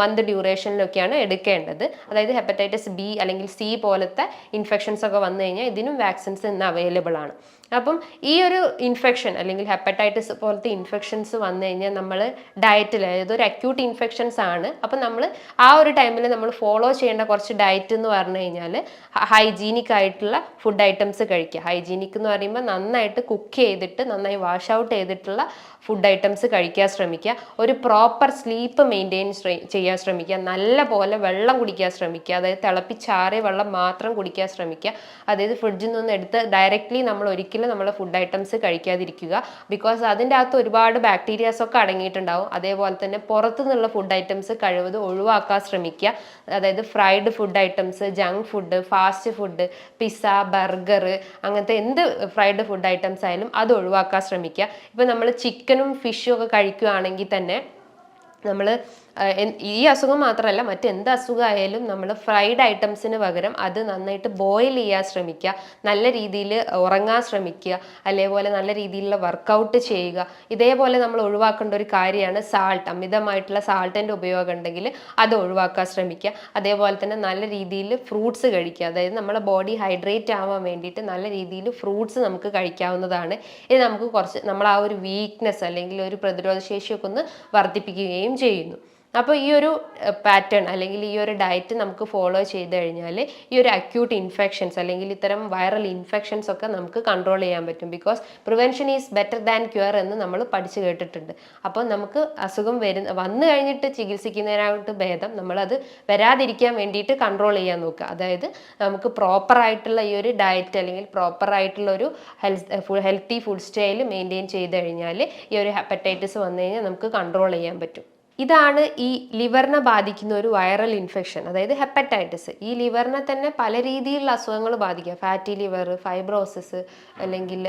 മന്ത് ഡ്യൂറേഷനിലൊക്കെയാണ് എടുക്കേണ്ടത്. അതായത് ഹെപ്പറ്റൈറ്റിസ് ബി അല്ലെങ്കിൽ സി പോലത്തെ ഇൻഫെക്ഷൻസ് ഒക്കെ വന്നു കഴിഞ്ഞാൽ ഇതിനും വാക്സിൻസ് ഇന്ന് അവൈലബിൾ ആണ്. അപ്പം ഈ ഒരു ഇൻഫെക്ഷൻ അല്ലെങ്കിൽ ഹെപ്പറ്റൈറ്റിസ് പോലത്തെ ഇൻഫെക്ഷൻസ് വന്നു കഴിഞ്ഞാൽ നമ്മൾ ഡയറ്റിൽ അതായത് ഒരു അക്യൂട്ട് ഇൻഫെക്ഷൻസ് ആണ്. അപ്പം നമ്മൾ ആ ഒരു ടൈമിൽ നമ്മൾ ഫോളോ ചെയ്യേണ്ട കുറച്ച് ഡയറ്റ് എന്ന് പറഞ്ഞു കഴിഞ്ഞാൽ ഹൈജീനിക് ആയിട്ടുള്ള ഫുഡ് ഐറ്റംസ് കഴിക്കുക. ഹൈജീനിക് എന്ന് പറയുമ്പോൾ നന്നായിട്ട് കുക്ക് ചെയ്തിട്ട് നന്നായി വാഷ് ഔട്ട് ചെയ്തിട്ടുള്ള ഫുഡ് ഐറ്റംസ് കഴിക്കാൻ ശ്രമിക്കുക. ഒരു പ്രോപ്പർ സ്ലീപ്പ് മെയിന്റെയിൻ ചെയ്യാൻ ശ്രമിക്കുക. നല്ല പോലെ വെള്ളം കുടിക്കാൻ ശ്രമിക്കുക. അതായത് തിളപ്പിച്ചാറിയ വെള്ളം മാത്രം കുടിക്കാൻ ശ്രമിക്കുക. അതായത് ഫ്രിഡ്ജിൽ നിന്ന് എടുത്ത് ഡയറക്റ്റ്ലി നമ്മൾ ഒരിക്കലും നമ്മൾ ഫുഡ് ഐറ്റംസ് കഴിക്കാതിരിക്കുക. ബിക്കോസ് അതിന്റെ അകത്ത് ഒരുപാട് ബാക്ടീരിയാസ് ഒക്കെ അടങ്ങിയിട്ടുണ്ടാവും. അതേപോലെ തന്നെ പുറത്തുനിന്നുള്ള ഫുഡ് ഐറ്റംസ് കഴിവതും ഒഴിവാക്കാൻ ശ്രമിക്കുക. അതായത് fried food items junk food fast food pizza burger അങ്ങനത്തെ എന്ത് ഫ്രൈഡ് ഫുഡ് ഐറ്റംസ് ആയാലും അത് ഒഴിവാക്കാൻ ശ്രമിക്കുക. ഇപ്പം നമ്മൾ ചിക്കനും ഫിഷും ഒക്കെ കഴിക്കുകയാണെങ്കിൽ തന്നെ നമ്മൾ ഈ അസുഖം മാത്രമല്ല മറ്റെന്ത് അസുഖമായാലും നമ്മൾ ഫ്രൈഡ് ഐറ്റംസിന് പകരം അത് നന്നായിട്ട് ബോയിൽ ചെയ്യാൻ ശ്രമിക്കുക. നല്ല രീതിയിൽ ഉറങ്ങാൻ ശ്രമിക്കുക. അതേപോലെ നല്ല രീതിയിലുള്ള വർക്കൗട്ട് ചെയ്യുക. ഇതേപോലെ നമ്മൾ ഒഴിവാക്കേണ്ട ഒരു കാര്യമാണ് സാൾട്ട് അമിതമായിട്ടുള്ള സാൾട്ടിന്റെ ഉപയോഗം ഉണ്ടെങ്കിൽ അത് ഒഴിവാക്കാൻ ശ്രമിക്കുക. അതേപോലെ തന്നെ നല്ല രീതിയിൽ ഫ്രൂട്ട്സ് കഴിക്കുക. അതായത് നമ്മളെ ബോഡി ഹൈഡ്രേറ്റ് ആവാൻ വേണ്ടിയിട്ട് നല്ല രീതിയിൽ ഫ്രൂട്ട്സ് നമുക്ക് കഴിക്കാവുന്നതാണ്. ഇത് നമുക്ക് കുറച്ച് നമ്മൾ ആ ഒരു വീക്ക്നെസ് അല്ലെങ്കിൽ ഒരു പ്രതിരോധശേഷിയൊക്കെ ഒന്ന് വർദ്ധിപ്പിക്കുകയും ചെയ്യുന്നു. അപ്പോൾ ഈ ഒരു പാറ്റേൺ അല്ലെങ്കിൽ ഈ ഒരു ഡയറ്റ് നമുക്ക് ഫോളോ ചെയ്ത് കഴിഞ്ഞാൽ ഈ ഒരു അക്യൂട്ട് ഇൻഫെക്ഷൻസ് അല്ലെങ്കിൽ ഇത്തരം വൈറൽ ഇൻഫെക്ഷൻസ് ഒക്കെ നമുക്ക് കൺട്രോൾ ചെയ്യാൻ പറ്റും. Because prevention is better than cure എന്ന് നമ്മൾ പഠിച്ചു കേട്ടിട്ടുണ്ട്. അപ്പോൾ നമുക്ക് അസുഖം വരുന്ന വന്നു കഴിഞ്ഞിട്ട് ചികിത്സിക്കുന്നതിനായിട്ട് ഭേദം നമ്മളത് വരാതിരിക്കാൻ വേണ്ടിയിട്ട് കൺട്രോൾ ചെയ്യാൻ നോക്കുക. അതായത് നമുക്ക് പ്രോപ്പറായിട്ടുള്ള ഈ ഒരു ഡയറ്റ് അല്ലെങ്കിൽ പ്രോപ്പറായിട്ടുള്ള ഒരു health healthy food style maintain ചെയ്ത് കഴിഞ്ഞാൽ ഈ ഒരു ഹെപ്പറ്റൈറ്റിസ് വന്നു കഴിഞ്ഞാൽ നമുക്ക് കൺട്രോൾ ചെയ്യാൻ പറ്റും. ഇതാണ് ഈ ലിവറിനെ ബാധിക്കുന്ന ഒരു വൈറൽ ഇൻഫെക്ഷൻ അതായത് ഹെപ്പറ്റൈറ്റിസ് ഈ ലിവറിനെ തന്നെ പല രീതിയിലുള്ള അസുഖങ്ങൾ ബാധിക്കുക ഫാറ്റി ലിവർ ഫൈബ്രോസിസ് അല്ലെങ്കിൽ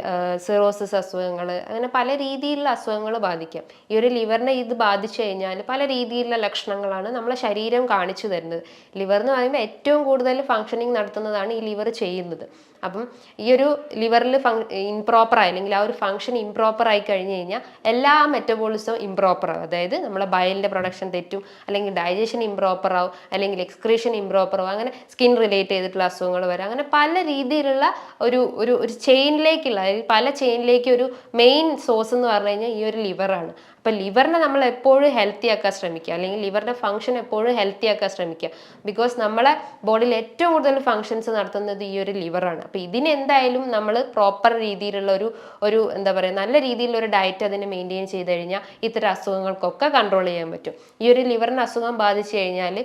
സിറോസിസ് അസുഖങ്ങൾ അങ്ങനെ പല രീതിയിലുള്ള അസുഖങ്ങൾ ബാധിക്കാം. ഈ ഒരു ലിവറിനെ ഇത് ബാധിച്ചു കഴിഞ്ഞാൽ പല രീതിയിലുള്ള ലക്ഷണങ്ങളാണ് നമ്മളെ ശരീരം കാണിച്ചു തരുന്നത്. ലിവർ എന്ന് പറയുമ്പോൾ ഏറ്റവും കൂടുതൽ ഫങ്ഷനിങ് നടത്തുന്നതാണ് ഈ ലിവർ ചെയ്യുന്നത്. അപ്പം ഈ ഒരു ലിവറിൽ ഫങ് ഇംപ്രോപ്പർ ആയി അല്ലെങ്കിൽ ആ ഒരു ഫങ്ഷൻ ഇംപ്രോപ്പർ ആയി കഴിഞ്ഞ് കഴിഞ്ഞാൽ എല്ലാ മെറ്റബോളിസവും ഇംപ്രോപ്പർ അതായത് നമ്മളെ ബയലിന്റെ പ്രൊഡക്ഷൻ തെറ്റും അല്ലെങ്കിൽ ഡൈജഷൻ ഇംപ്രോപ്പർ ആവും അല്ലെങ്കിൽ എക്സ്ക്രീഷൻ ഇംപ്രോപ്പർ ആവും അങ്ങനെ സ്കിൻ റിലേറ്റ് ചെയ്തിട്ടുള്ള അസുഖങ്ങൾ വരാം. അങ്ങനെ പല രീതിയിലുള്ള ഒരു ഒരു ഒരു ചെയിനിലേക്കുള്ള പല ചെയിനിലേക്ക് ഒരു മെയിൻ സോഴ്സ് എന്ന് പറഞ്ഞു കഴിഞ്ഞാൽ ഈ ഒരു ലിവറാണ് അപ്പോൾ ലിവറിനെ നമ്മൾ എപ്പോഴും ഹെൽത്തി ആക്കാൻ ശ്രമിക്കുക. അല്ലെങ്കിൽ ലിവറിന്റെ ഫംഗ്ഷൻ എപ്പോഴും ഹെൽത്തി ആക്കാൻ ശ്രമിക്കുക. ബിക്കോസ് നമ്മളെ ബോഡിയിൽ ഏറ്റവും കൂടുതൽ ഫങ്ഷൻസ് നടത്തുന്നത് ഈ ഒരു ലിവറാണ് അപ്പോൾ ഇതിനെന്തായാലും നമ്മൾ പ്രോപ്പർ രീതിയിലുള്ള ഒരു ഒരു എന്താ പറയുക നല്ല രീതിയിലുള്ള ഒരു ഡയറ്റ് അതിനെ മെയിന്റെയിൻ ചെയ്ത് കഴിഞ്ഞാൽ ഇത്തരം അസുഖങ്ങൾക്കൊക്കെ കൺട്രോൾ ചെയ്യാൻ പറ്റും. ഈ ഒരു ലിവറിന് അസുഖം ബാധിച്ചു കഴിഞ്ഞാൽ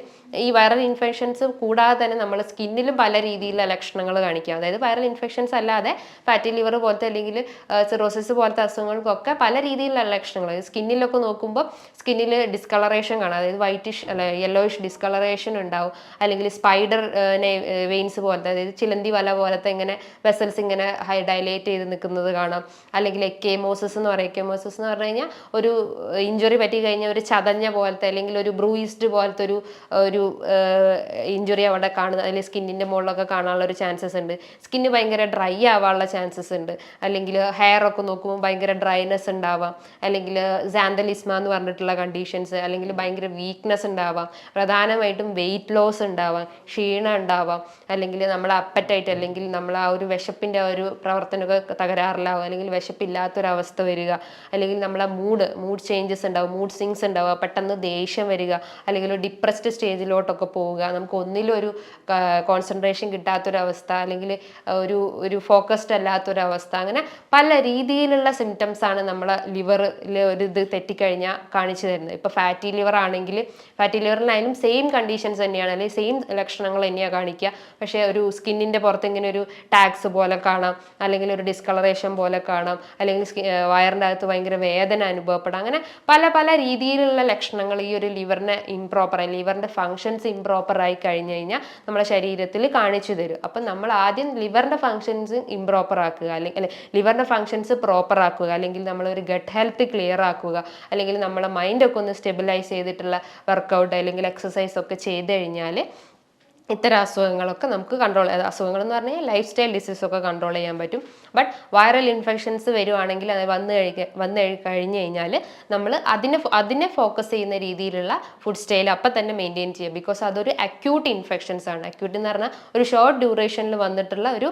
ഈ വൈറൽ ഇൻഫെക്ഷൻസ് കൂടാതെ തന്നെ നമ്മൾ സ്കിന്നിലും പല രീതിയിലുള്ള ലക്ഷണങ്ങൾ കാണിക്കാം. അതായത് വൈറൽ ഇൻഫെക്ഷൻസ് അല്ലാതെ ഫാറ്റി ലിവർ പോലത്തെ അല്ലെങ്കിൽ സിറോസിസ് പോലത്തെ അസുഖങ്ങൾക്കൊക്കെ പല രീതിയിലുള്ള ലക്ഷണങ്ങൾ. സ്കിന്നിലൊക്കെ നോക്കുമ്പോൾ സ്കിന്നിൽ ഡിസ്കളറേഷൻ കാണാം. അതായത് വൈറ്റിഷ് അല്ല യെല്ലോയിഷ് ഡിസ്കളറേഷൻ ഉണ്ടാവും. അല്ലെങ്കിൽ സ്പൈഡർ വെയിൻസ് പോലത്തെ അതായത് ചിലന്തി വല പോലത്തെ ഇങ്ങനെ വെസൽസ് ഇങ്ങനെ ഹൈ ഡയലേറ്റ് ചെയ്ത് നിൽക്കുന്നത് കാണാം. അല്ലെങ്കിൽ എക്കേമോസസ് എന്ന് പറയും. എക്കേമോസസ് എന്ന് പറഞ്ഞു കഴിഞ്ഞാൽ ഒരു ഇഞ്ചുറി പറ്റി കഴിഞ്ഞാൽ ഒരു ചതഞ്ഞ പോലത്തെ അല്ലെങ്കിൽ ഒരു ബ്രൂയിസ്ഡ് പോലത്തെ ഒരു ഒരു ഇഞ്ചുറി അവിടെ കാണുന്ന അല്ലെങ്കിൽ സ്കിന്നിന്റെ മുകളിലൊക്കെ കാണാനുള്ള ഒരു ചാൻസസ് ഉണ്ട്. സ്കിന്ന് ഭയങ്കര ഡ്രൈ ആവാനുള്ള ചാൻസസ് ഉണ്ട്. അല്ലെങ്കിൽ ഹെയർ ഒക്കെ നോക്കുമ്പോൾ ഭയങ്കര ഡ്രൈനെസ് ഉണ്ടാവാം. അല്ലെങ്കിൽ സാന്തലിസ്മ എന്ന് പറഞ്ഞിട്ടുള്ള കണ്ടീഷൻസ് അല്ലെങ്കിൽ ഭയങ്കര വീക്ക്നെസ് ഉണ്ടാവാം. പ്രധാനമായിട്ടും വെയിറ്റ് ലോസ് ഉണ്ടാവാം ക്ഷീണം ഉണ്ടാവാം അല്ലെങ്കിൽ നമ്മൾ അപ്പറ്റൈറ്റ് അല്ലെങ്കിൽ നമ്മൾ ആ ഒരു വിശപ്പിന്റെ ഒരു പ്രവർത്തനമൊക്കെ തകരാറിലാവുക അല്ലെങ്കിൽ വിശപ്പില്ലാത്തൊരവസ്ഥ വരിക അല്ലെങ്കിൽ നമ്മളെ മൂഡ് മൂഡ് ചേഞ്ചസ് ഉണ്ടാവും മൂഡ് സ്വിങ്സ് ഉണ്ടാവുക പെട്ടെന്ന് ദേഷ്യം വരിക അല്ലെങ്കിൽ ഒരു ഡിപ്രസ്ഡ് സ്റ്റേജിലോട്ടൊക്കെ പോവുക. നമുക്ക് ഒന്നിലും ഒരു കോൺസെൻട്രേഷൻ കിട്ടാത്തൊരവസ്ഥ അല്ലെങ്കിൽ ഒരു ഒരു ഫോക്കസ്ഡ് അല്ലാത്തൊരവസ്ഥ. അങ്ങനെ പല രീതിയിലുള്ള സിംറ്റംസ് ആണ് നമ്മളെ ലിവറിൽ ഒരു ഇത് തെറ്റിക്കഴിഞ്ഞാൽ കാണിച്ചു തരുന്നത്. ഇപ്പോൾ ഫാറ്റി ലിവർ ആണെങ്കിൽ ഫാറ്റി ലിവറിനായാലും സെയിം കണ്ടീഷൻസ് തന്നെയാണ്. അല്ലെങ്കിൽ സെയിം ലക്ഷണങ്ങൾ തന്നെയാണ് കാണിക്കുക. പക്ഷേ ഒരു സ്കിന്നിന്റെ പുറത്ത് ഇങ്ങനെ ഒരു ടാക്സ് പോലെ കാണാം. അല്ലെങ്കിൽ ഒരു ഡിസ്കളറേഷൻ പോലെ കാണാം. അല്ലെങ്കിൽ വയറിന്റെ അകത്ത് ഭയങ്കര വേദന അനുഭവപ്പെടാം. അങ്ങനെ പല പല രീതിയിലുള്ള ലക്ഷണങ്ങൾ ഈ ഒരു ലിവറിനെ ഇംപ്രോപ്പറായി ലിവറിന്റെ ഫങ്ഷൻസ് ഇംപ്രോപ്പറായി കഴിഞ്ഞ് കഴിഞ്ഞു കഴിഞ്ഞാൽ നമ്മുടെ ശരീരത്തിൽ കാണിച്ചു തരും. അപ്പം നമ്മൾ ആദ്യം ലിവറിന്റെ ഫങ്ഷൻസ് ഇംപ്രോപ്പർ ആക്കുക. അല്ലെങ്കിൽ ലിവറിന്റെ ഫങ്ഷൻസ് പ്രോപ്പർ ആക്കുക. അല്ലെങ്കിൽ നമ്മളൊരു ഗട്ട് ഹെൽത്ത് ക്ലിയർ ആക്കുക. അല്ലെങ്കിൽ നമ്മളെ മൈൻഡൊക്കെ ഒന്ന് സ്റ്റെബിലൈസ് ചെയ്തിട്ടുള്ള വർക്കൗട്ട് അല്ലെങ്കിൽ എക്സസൈസ് ഒക്കെ ചെയ്ത് കഴിഞ്ഞാൽ ഇത്തരം അസുഖങ്ങളൊക്കെ നമുക്ക് കൺട്രോൾ അസുഖങ്ങൾ എന്ന് പറഞ്ഞാൽ ലൈഫ് സ്റ്റൈൽ ഡിസീസ് ഒക്കെ കൺട്രോൾ ചെയ്യാൻ പറ്റും. ബട്ട് വൈറൽ ഇൻഫെക്ഷൻസ് വരുവാണെങ്കിൽ അത് വന്നു കഴിക്ക വന്നു കഴിഞ്ഞ് കഴിഞ്ഞാൽ നമ്മൾ അതിനെ അതിനെ ഫോക്കസ് ചെയ്യുന്ന രീതിയിലുള്ള ഫുഡ് സ്റ്റൈൽ അപ്പം തന്നെ മെയിന്റെയിൻ ചെയ്യുക ബിക്കോസ് അതൊരു അക്യൂട്ട് ഇൻഫെക്ഷൻസ് ആണ്. അക്യൂട്ട് എന്ന് പറഞ്ഞാൽ ഒരു ഷോർട്ട് ഡ്യൂറേഷനിൽ വന്നിട്ടുള്ള ഒരു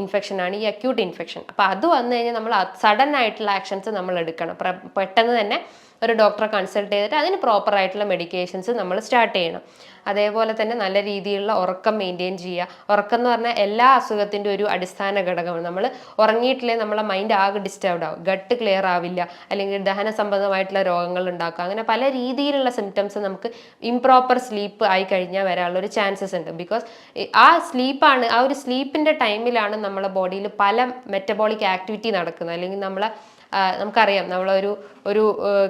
ഇൻഫെക്ഷൻ ആണ് ഈ അക്യൂട്ട് ഇൻഫെക്ഷൻ അപ്പോൾ അത് വന്നു കഴിഞ്ഞാൽ നമ്മൾ സഡൻ ആയിട്ടുള്ള ആക്ഷൻസ് നമ്മൾ എടുക്കണം. പെട്ടെന്ന് തന്നെ ഒരു ഡോക്ടറെ കൺസൾട്ട് ചെയ്തിട്ട് അതിന് പ്രോപ്പർ ആയിട്ടുള്ള മെഡിക്കേഷൻസ് നമ്മൾ സ്റ്റാർട്ട് ചെയ്യണം. അതേപോലെ തന്നെ നല്ല രീതിയിലുള്ള ഉറക്കം മെയിന്റെയിൻ ചെയ്യുക. ഉറക്കം എന്ന് പറഞ്ഞാൽ എല്ലാ അസുഖത്തിന്റെ ഒരു അടിസ്ഥാന ഘടകമാണ്. നമ്മൾ ഉറങ്ങിയിട്ടില്ലേ നമ്മളെ മൈൻഡ് ആകെ ഡിസ്റ്റർബ്ഡ് ആവും. ഗട്ട് ക്ലിയർ ആവില്ല. അല്ലെങ്കിൽ ദഹന സംബന്ധമായിട്ടുള്ള രോഗങ്ങൾ ഉണ്ടാക്കുക. അങ്ങനെ പല രീതിയിലുള്ള സിംറ്റംസ് നമുക്ക് ഇംപ്രോപ്പർ സ്ലീപ്പ് ആയി കഴിഞ്ഞാൽ വരാനുള്ള ഒരു ചാൻസസ് ഉണ്ട്. ബിക്കോസ് ആ സ്ലീപ്പാണ് ആ ഒരു സ്ലീപ്പിന്റെ ടൈമിലാണ് നമ്മളെ ബോഡിയിൽ പല മെറ്റബോളിക് ആക്ടിവിറ്റി നടക്കുന്നത്. അല്ലെങ്കിൽ നമ്മളെ നമുക്കറിയാം. നമ്മളൊരു ഒരു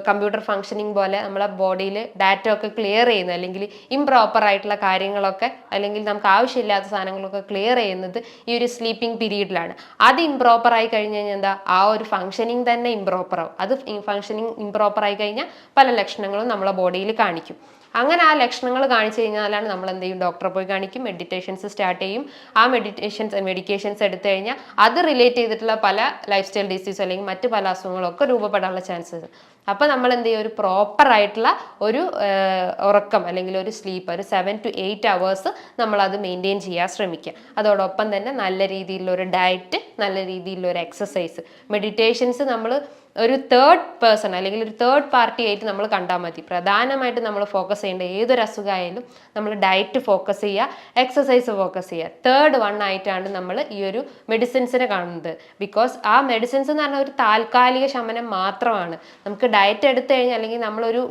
കമ്പ്യൂട്ടർ ഫങ്ഷനിങ് പോലെ നമ്മളെ ബോഡിയിൽ ഡാറ്റ ഒക്കെ ക്ലിയർ ചെയ്യുന്നത് അല്ലെങ്കിൽ ഇംപ്രോപ്പർ ആയിട്ടുള്ള കാര്യങ്ങളൊക്കെ അല്ലെങ്കിൽ നമുക്ക് ആവശ്യമില്ലാത്ത സാധനങ്ങളൊക്കെ ക്ലിയർ ചെയ്യുന്നത് ഈ ഒരു സ്ലീപ്പിംഗ് പീരീഡിലാണ് അത് ഇംപ്രോപ്പർ ആയി കഴിഞ്ഞ് കഴിഞ്ഞാൽ എന്താ? ആ ഒരു ഫങ്ഷനിങ് തന്നെ ഇംപ്രോപ്പർ ആവും. അത് ഫങ്ഷനിങ് ഇംപ്രോപ്പർ ആയി കഴിഞ്ഞാൽ പല ലക്ഷണങ്ങളും നമ്മളെ ബോഡിയിൽ കാണിക്കും. അങ്ങനെ ആ ലക്ഷണങ്ങൾ കാണിച്ചു കഴിഞ്ഞാലാണ് നമ്മൾ എന്ത് ചെയ്യും? ഡോക്ടറെ പോയി കാണിക്കും മെഡിറ്റേഷൻസ് സ്റ്റാർട്ട് ചെയ്യും. ആ മെഡിറ്റേഷൻസ് മെഡിക്കേഷൻസ് എടുത്തു കഴിഞ്ഞാൽ അത് റിലേറ്റ് ചെയ്തിട്ടുള്ള പല ലൈഫ് സ്റ്റൈൽ ഡിസീസ് അല്ലെങ്കിൽ മറ്റ് പല അസുഖങ്ങളൊക്കെ രൂപപ്പെടാനുള്ള ചാൻസസ് അപ്പോൾ നമ്മൾ എന്ത് ചെയ്യും? ഒരു പ്രോപ്പർ ആയിട്ടുള്ള ഒരു ഉറക്കം അല്ലെങ്കിൽ ഒരു സ്ലീപ്പ് ഒരു സെവൻ ടു എയ്റ്റ് അവേഴ്സ് നമ്മളത് മെയിന്റെയിൻ ചെയ്യാൻ ശ്രമിക്കുക. അതോടൊപ്പം തന്നെ നല്ല രീതിയിലുള്ള ഒരു ഡയറ്റ് നല്ല രീതിയിലുള്ള ഒരു എക്സസൈസ് മെഡിറ്റേഷൻസ് നമ്മൾ ഒരു തേർഡ് പേഴ്സൺ അല്ലെങ്കിൽ ഒരു തേർഡ് പാർട്ടി ആയിട്ട് നമ്മൾ കണ്ടാൽ മതി. പ്രധാനമായിട്ട് നമ്മൾ ഫോക്കസ് ചെയ്യേണ്ട ഏതൊരു അസുഖമായാലും നമ്മൾ ഡയറ്റ് ഫോക്കസ് ചെയ്യുക എക്സസൈസ് ഫോക്കസ് ചെയ്യുക തേർഡ് വൺ ആയിട്ടാണ് നമ്മൾ ഈ ഒരു മെഡിസിൻസിനെ കാണുന്നത്. ബിക്കോസ് ആ മെഡിസിൻസ് എന്ന് പറഞ്ഞാൽ ഒരു താൽക്കാലിക ശമനം മാത്രമാണ്. നമുക്ക് ഡയറ്റ് എടുത്തു കഴിഞ്ഞാൽ അല്ലെങ്കിൽ നമ്മളൊരു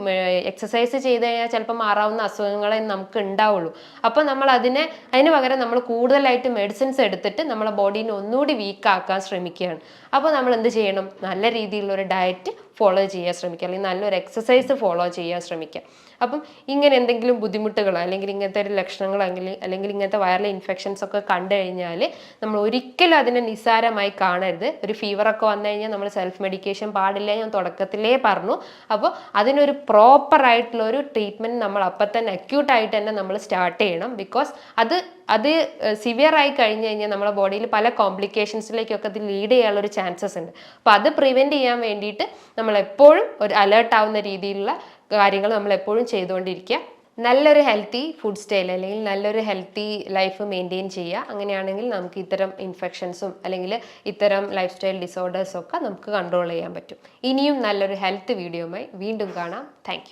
എക്സസൈസ് ചെയ്ത് കഴിഞ്ഞാൽ ചിലപ്പോൾ മാറാവുന്ന അസുഖങ്ങളെ നമുക്ക് ഉണ്ടാവുള്ളൂ. അപ്പോൾ നമ്മൾ അതിനെ അതിന് പകരം നമ്മൾ കൂടുതലായിട്ട് മെഡിസിൻസ് എടുത്തിട്ട് നമ്മളെ ബോഡീനെ ഒന്നുകൂടി വീക്കാക്കാൻ ശ്രമിക്കുകയാണ്. അപ്പോൾ നമ്മൾ എന്ത് ചെയ്യണം? നല്ല രീതിയിലുള്ള ഒരു ഡയറ്റ് ഫോളോ ചെയ്യാൻ ശ്രമിക്കുക. അല്ലെങ്കിൽ നല്ലൊരു എക്സസൈസ് ഫോളോ ചെയ്യാൻ ശ്രമിക്കുക. അപ്പം ഇങ്ങനെ എന്തെങ്കിലും ബുദ്ധിമുട്ടുകളോ അല്ലെങ്കിൽ ഇങ്ങനത്തെ ഒരു ലക്ഷണങ്ങളോ അല്ലെങ്കിൽ അല്ലെങ്കിൽ ഇങ്ങനത്തെ വൈറൽ ഇൻഫെക്ഷൻസ് ഒക്കെ കണ്ടു കഴിഞ്ഞാൽ നമ്മൾ ഒരിക്കലും അതിനെ നിസ്സാരമായി കാണരുത്. ഒരു ഫീവറൊക്കെ വന്നു കഴിഞ്ഞാൽ നമ്മൾ സെൽഫ് മെഡിക്കേഷൻ പാടില്ല ഞാൻ തുടക്കത്തിലേ പറഞ്ഞു. അപ്പോൾ അതിനൊരു പ്രോപ്പറായിട്ടുള്ള ഒരു ട്രീറ്റ്മെന്റ് നമ്മൾ അപ്പം തന്നെ അക്യൂട്ടായിട്ട് തന്നെ നമ്മൾ സ്റ്റാർട്ട് ചെയ്യണം. ബിക്കോസ് അത് അത് സിവിയർ ആയി കഴിഞ്ഞ് കഴിഞ്ഞാൽ നമ്മുടെ ബോഡിയിൽ പല കോംപ്ലിക്കേഷൻസിലേക്കൊക്കെ അത് ലീഡ് ചെയ്യാനുള്ള ഒരു ചാൻസസ് ഉണ്ട്. അപ്പോൾ അത് പ്രിവെന്റ് ചെയ്യാൻ വേണ്ടിയിട്ട് നമ്മൾ എപ്പോഴും ഒരു അലേർട്ട് ആവുന്ന രീതിയിലുള്ള കാര്യങ്ങൾ നമ്മൾ എപ്പോഴും ചെയ്തുകൊണ്ടിരിക്കുക. നല്ലൊരു ഹെൽത്തി ഫുഡ് സ്റ്റൈൽ അല്ലെങ്കിൽ നല്ലൊരു ഹെൽത്തി ലൈഫ് മെയിന്റെയിൻ ചെയ്യുക. അങ്ങനെയാണെങ്കിൽ നമുക്ക് ഇത്തരം ഇൻഫെക്ഷൻസും അല്ലെങ്കിൽ ഇത്തരം ലൈഫ് സ്റ്റൈൽ ഡിസോർഡേഴ്സും ഒക്കെ നമുക്ക് കൺട്രോൾ ചെയ്യാൻ പറ്റും. ഇനിയും നല്ലൊരു ഹെൽത്ത് വീഡിയോയുമായി വീണ്ടും കാണാം. താങ്ക്